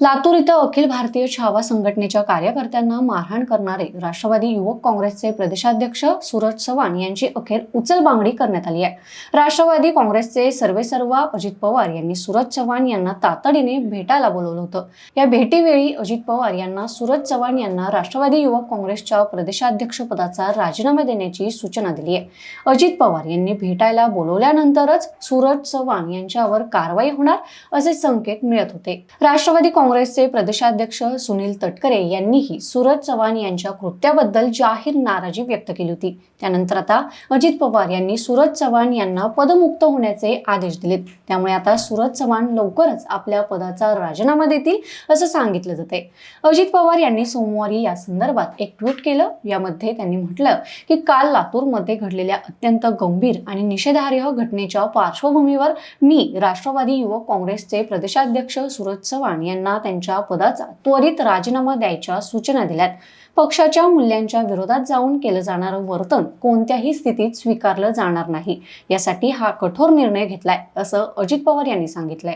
लातूर इथं अखिल भारतीय छावा संघटनेच्या कार्यकर्त्यांना मारहाण करणारे राष्ट्रवादी युवक काँग्रेसचे प्रदेशाध्यक्ष सूरज चव्हाण यांची अखेर उचलबांगडी करण्यात आली आहे. राष्ट्रवादी काँग्रेसचे सर्वेसर्वा अजित पवार यांनी सूरज चव्हाण यांना तातडीने भेटायला बोलवलं होतं. या भेटीवेळी अजित पवार यांना सूरज चव्हाण यांना राष्ट्रवादी युवक काँग्रेसच्या प्रदेशाध्यक्ष पदाचा राजीनामा देण्याची सूचना दिली आहे. अजित पवार यांनी भेटायला बोलवल्यानंतरच सूरज चव्हाण यांच्यावर कारवाई होणार असे संकेत मिळत होते. राष्ट्रवादी काँग्रेसचे प्रदेशाध्यक्ष सुनील तटकरे यांनीही सूरज चव्हाण यांच्या कृत्याबद्दल जाहीर नाराजी व्यक्त केली होती. त्यानंतर आता अजित पवार यांनी सूरज चव्हाण यांना पदमुक्त होण्याचे आदेश दिलेत त्यामुळे आता सूरज चव्हाण लवकरच आपल्या पदाचा राजीनामा देतील असं सांगितलं जाते अजित पवार यांनी सोमवारी या संदर्भात एक ट्विट केलं. यामध्ये त्यांनी म्हटलं की काल लातूरमध्ये घडलेल्या अत्यंत गंभीर आणि निषेधार्ह घटनेच्या पार्श्वभूमीवर मी राष्ट्रवादी युवक काँग्रेसचे प्रदेशाध्यक्ष सूरज चव्हाण यांना त्यांच्या पदाचा त्वरित राजीनामा द्यायच्या सूचना दिल्यात. पक्षाच्या मूल्यांच्या विरोधात जाऊन केलं जाणारं वर्तन कोणत्याही स्थितीत स्वीकारलं जाणार नाही. यासाठी हा कठोर निर्णय घेतलाय असं अजित पवार यांनी सांगितलंय.